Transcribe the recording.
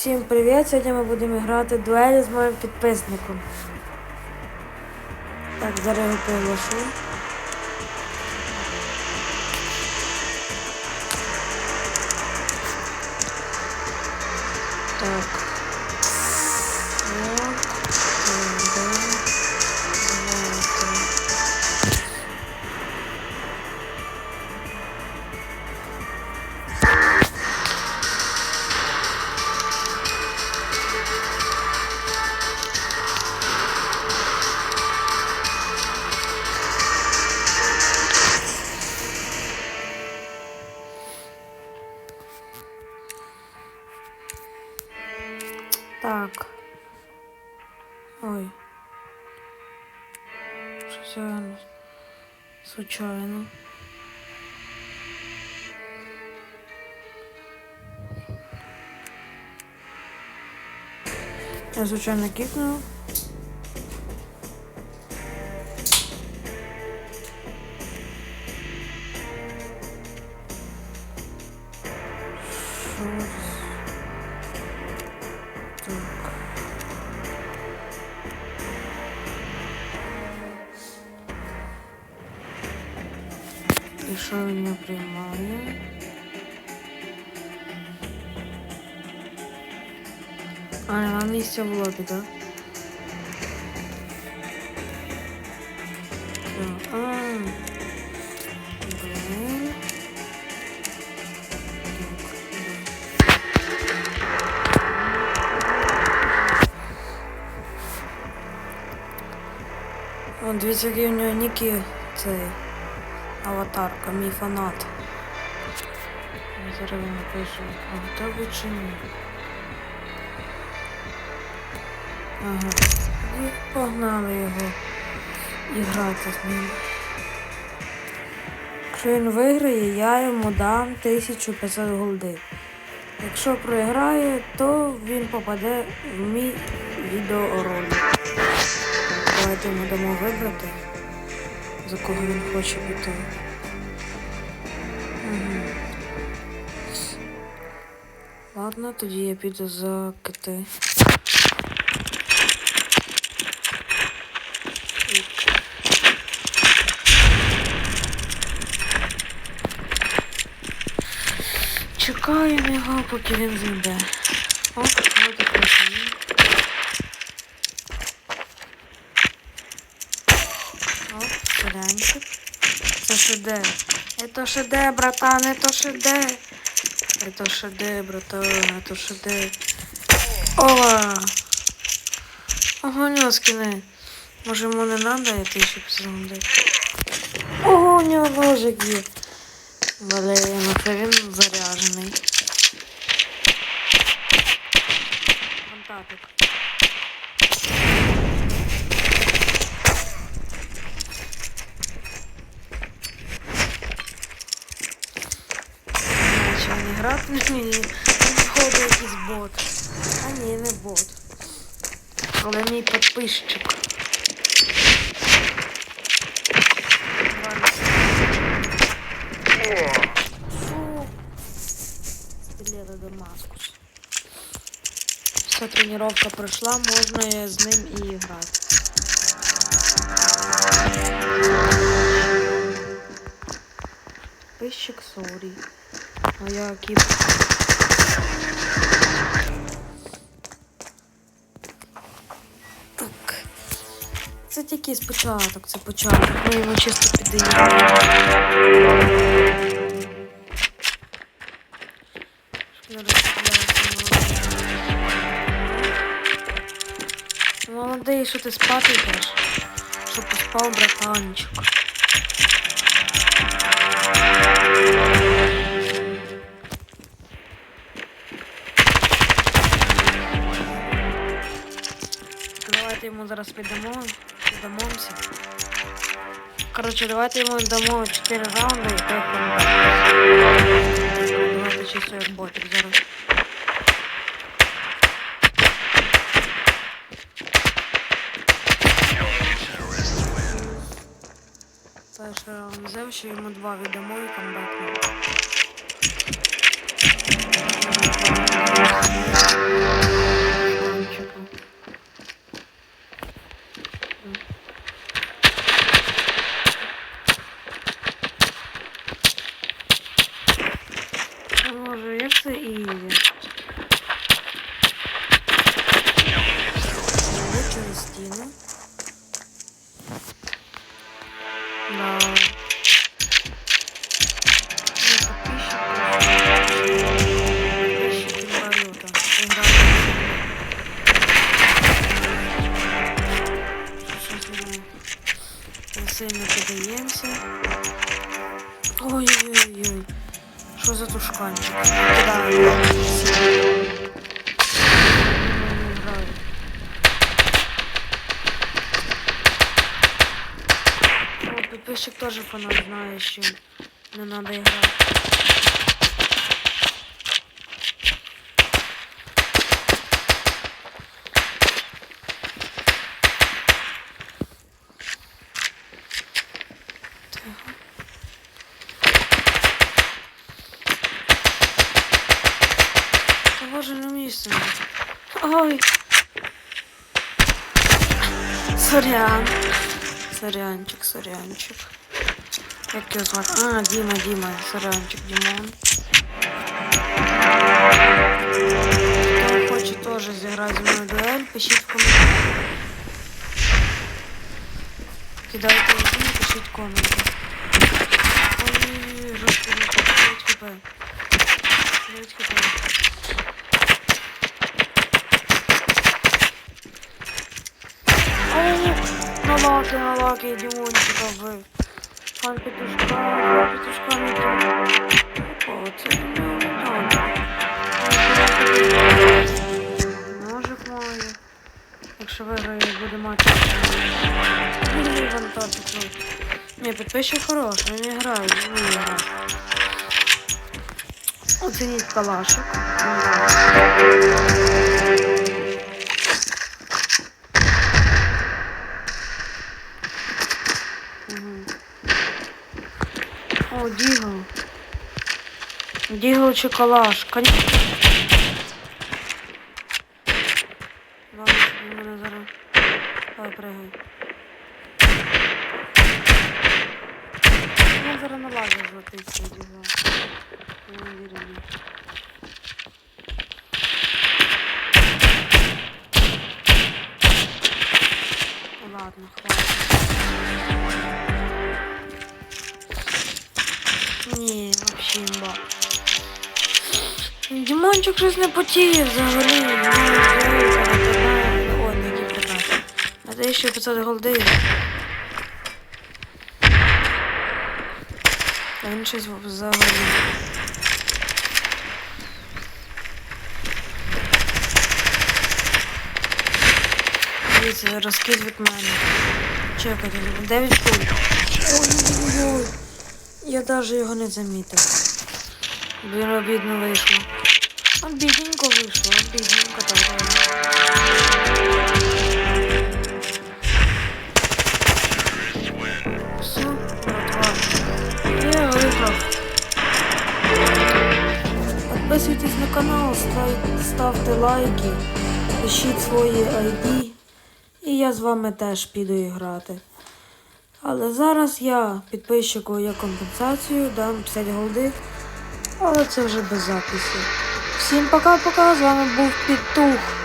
Всім привіт! Сьогодні ми будемо грати дуелі з моїм підписником. Так, зараз його приглашу. Так. Я случайно. Я случайно кикнул. І що він не приймає? А, нема місця в лобі, так? Так, а. Блин. Так, да. О, дивіться, який у нього ніки цей Аватарка, мій фанат. Зараз йому напишу, а готовий чи ні. Ага. І погнали його і грати з ним. Якщо він виграє, я йому дам 1500 голди. Якщо програє, то він попаде в мій відеоролик. Давайте йому дамо вибрати, за кого він хоче. Угу. Ладно, тоді я піду за кити. Чекаємо його, поки він зайде. Оп, от і прийшов він. Оп, сюденько. Це шеде. Это шеде, братан, это шеде. Это шеде, братан, это шеде. Ова! Ого, нёскины. Може йому не надо, я тисячу психонди. Ого, у нього ножик є. Блин, ну це він заряжений. Фантапик. Походу якийсь бот. А ні, не бот. Але мій підписчик. Фу. Стилета Дамаскус. Все, тренировка пройшла, можна з ним і грати. Пищик сорі. А я кіп. Так. Це тільки спочаток, це початок. Ми йому чисто піддаємо. Щоб. Молодий, що ти спати йдеш? Щоб поспав братанчик. Давайте йому зараз віддамо. Віддамося. Коротше, давайте йому дамо 4 раунди і 5 раундів. Давайте чисто як ботик зараз. Перший раунд взяв, що йому два віддамо і камбекнемо. Ложишься и едешь. Вот через стену. Да. Ой-ой-ой. Що за тушканчик? Кидаю. Не граю. О, підписчик теж фанат знає, що не треба грати. Положено місце. Ой. Сорян. Сорянчик, сорянчик. Як його звати? А, Діма, Діма, сорянчик, Дімон. Хто хоче теж зіграти зі мною дуель, пишіть в коментарі. Кидайте один, пишіть коменти. Ой, жорстко, жорстко, 9 хп. 9 хп. Лаки, на лаки, Дімончика вбив. Пан петушка, петушка не там. О, це не Ножик має. Якщо виграє, буде мати. Вантажик. ну. Ні, підписчик хороший, він не грає, не грає. Оцініть калашик. Мгм. О, Дігл. Дігл чи калаш. Коні... Ладно, він мене зараз. Давай, пригай. Він зараз на лазер злетить цей дігл. Я. Ладно, хватит. Ні, вообще имба. Дімончик щось не потіє взагалі. О, не ті 15. А це ще 500 голди. Та він щось взагалі. Дивіться, розкид від мене. Чекайте, 9 пуль. Ой-ой-ой. Я даже його не замітив. Блін, обідно вийшло. Обідненько вийшло, обідненько так. да. Все, братва. Я виграв. Підписуйтесь на канал, ставте лайки, пишіть свої ID. І я з вами теж піду і грати. Але зараз я підписчику як компенсацію дам 50 голди, але це вже без запису. Всім пока-пока, з вами був Пітух.